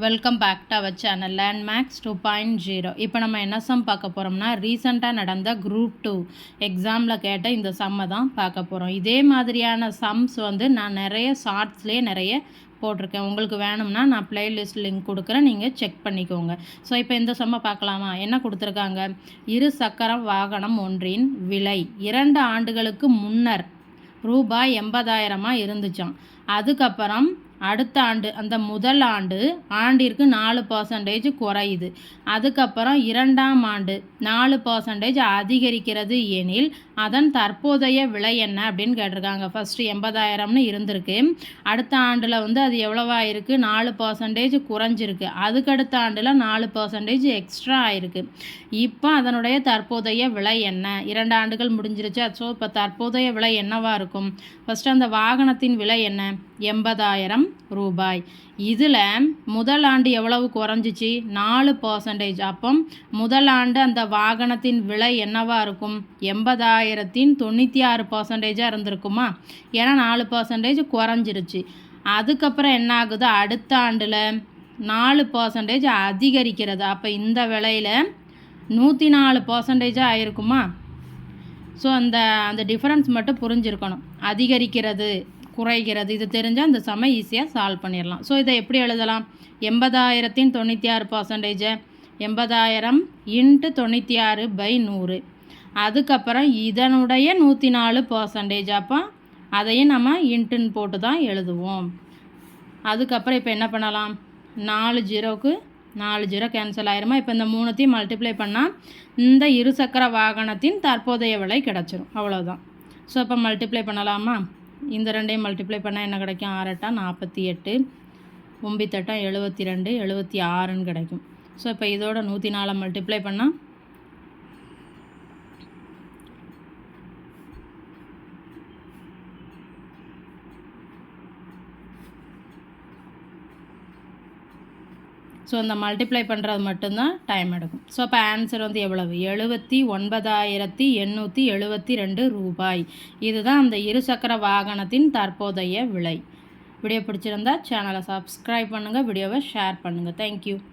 Welcome back to our channel land max two point zero இப்போ நம்ம என்ன some பார்க்க போகிறோம்னா ரீசெண்டாக நடந்த குரூப் டூ எக்ஸாமில் கேட்ட இந்த சம்மை தான் பார்க்க போகிறோம் இதே மாதிரியான சம்ஸ் வந்து நான் நிறைய ஷார்ட்ஸ்லேயே நிறைய போட்டிருக்கேன். உங்களுக்கு வேணும்னா நான் பிளேலிஸ்ட் லிங்க் கொடுக்குறேன். நீங்கள் செக் பண்ணிக்கோங்க. ஸோ இப்போ இந்த சம்மை பார்க்கலாமா? என்ன கொடுத்துருக்காங்க? இரு சக்கரம் வாகனம் ஒன்றின் விலை இரண்டு ஆண்டுகளுக்கு முன்னர் ரூபாய் எண்பதாயிரமாக இருந்துச்சான் அதுக்கப்புறம் அடுத்த ஆண்டு அந்த முதல் ஆண்டு ஆண்டிற்கு நாலு பர்சன்டேஜ் குறையுது. அதுக்கப்புறம் இரண்டாம் ஆண்டு நாலு பர்சன்டேஜ் அதிகரிக்கிறது எனில் அதன் தற்போதைய விலை என்ன அப்படின்னு கேட்டிருக்காங்க. ஃபஸ்ட்டு எண்பதாயிரம்னு இருந்திருக்கு. அடுத்த ஆண்டில் வந்து அது எவ்வளவா இருக்குது நாலு பர்சன்டேஜ் குறைஞ்சிருக்கு. அதுக்கடுத்த ஆண்டில் நாலு பர்சன்டேஜ் எக்ஸ்ட்ரா ஆயிருக்கு. இப்போ அதனுடைய தற்போதைய விலை என்ன? இரண்டு ஆண்டுகள் முடிஞ்சிருச்சு. ஸோ இப்போ தற்போதைய விலை என்னவாக இருக்கும்? ஃபஸ்ட்டு அந்த வாகனத்தின் விலை என்ன? எண்பதாயிரம் ரூபாய். இதில் முதல் ஆண்டு எவ்வளவு குறைஞ்சிச்சு? நாலு பர்சன்டேஜ் அப்போ முதல் ஆண்டு அந்த வாகனத்தின் விலை என்னவாக இருக்கும்? ஆறாயிரத்தின் தொண்ணூற்றி ஆறு பர்சன்டேஜாக இருந்திருக்குமா? ஏன்னா நாலு பர்சன்டேஜ் குறைஞ்சிருச்சு. அதுக்கப்புறம் என்ன ஆகுது? அடுத்த ஆண்டில் நாலு பர்சன்டேஜ் அதிகரிக்கிறது. அப்போ இந்த விலையில் நூற்றி நாலு பர்சன்டேஜாக ஆயிருக்குமா? ஸோ அந்த அந்த டிஃப்ரென்ஸ் மட்டும் புரிஞ்சிருக்கணும். அதிகரிக்கிறது குறைகிறது இது தெரிஞ்சால் இந்த சம ஈஸியாக சால்வ் பண்ணிடலாம். ஸோ இதை எப்படி எழுதலாம்? எண்பதாயிரத்தின் தொண்ணூற்றி ஆறு பர்சன்டேஜை எண்பதாயிரம் இன்ட்டு தொண்ணூற்றி ஆறு பை நூறு. அதுக்கப்புறம் இதனுடைய நூற்றி நாலு பர்சன்டேஜ் அப்போ அதையும் நம்ம இன்ட்டுன்னு போட்டு தான் எழுதுவோம். அதுக்கப்புறம் இப்போ என்ன பண்ணலாம்? நாலு ஜீரோவுக்கு நாலு ஜீரோ கேன்சல் ஆயிருமா? இப்போ இந்த மூணுத்தையும் மல்டிப்ளை பண்ணால் இந்த இருசக்கர வாகனத்தின் தற்போதைய விலை கிடச்சிரும். அவ்வளோதான் ஸோ இப்போ மல்டிப்ளை பண்ணலாமா? இந்த ரெண்டையும் மல்டிப்ளை பண்ணால் என்ன கிடைக்கும்? ஆறட்டா நாற்பத்தி எட்டு. ஒம்பித்தட்டா எழுபத்தி ரெண்டு எழுபத்தி ஆறுன்னு கிடைக்கும். ஸோ இப்போ இதோட நூற்றி நாலை மல்டிப்ளை பண்ணால் ஸோ அந்த மல்டிப்ளை பண்ணுறது மட்டும்தான் டைம் எடுக்கும். ஸோ அப்போ ஆன்சர் வந்து எவ்வளவு? எழுபத்தி ஒன்பதாயிரத்தி எண்ணூற்றி எழுபத்தி ரெண்டு ரூபாய். இதுதான் அந்த இருசக்கர வாகனத்தின் தற்போதைய விலை. வீடியோ பிடிச்சிருந்தா சேனலை சப்ஸ்கிரைப் பண்ணுங்கள் வீடியோவை ஷேர் பண்ணுங்கள் தேங்க்யூ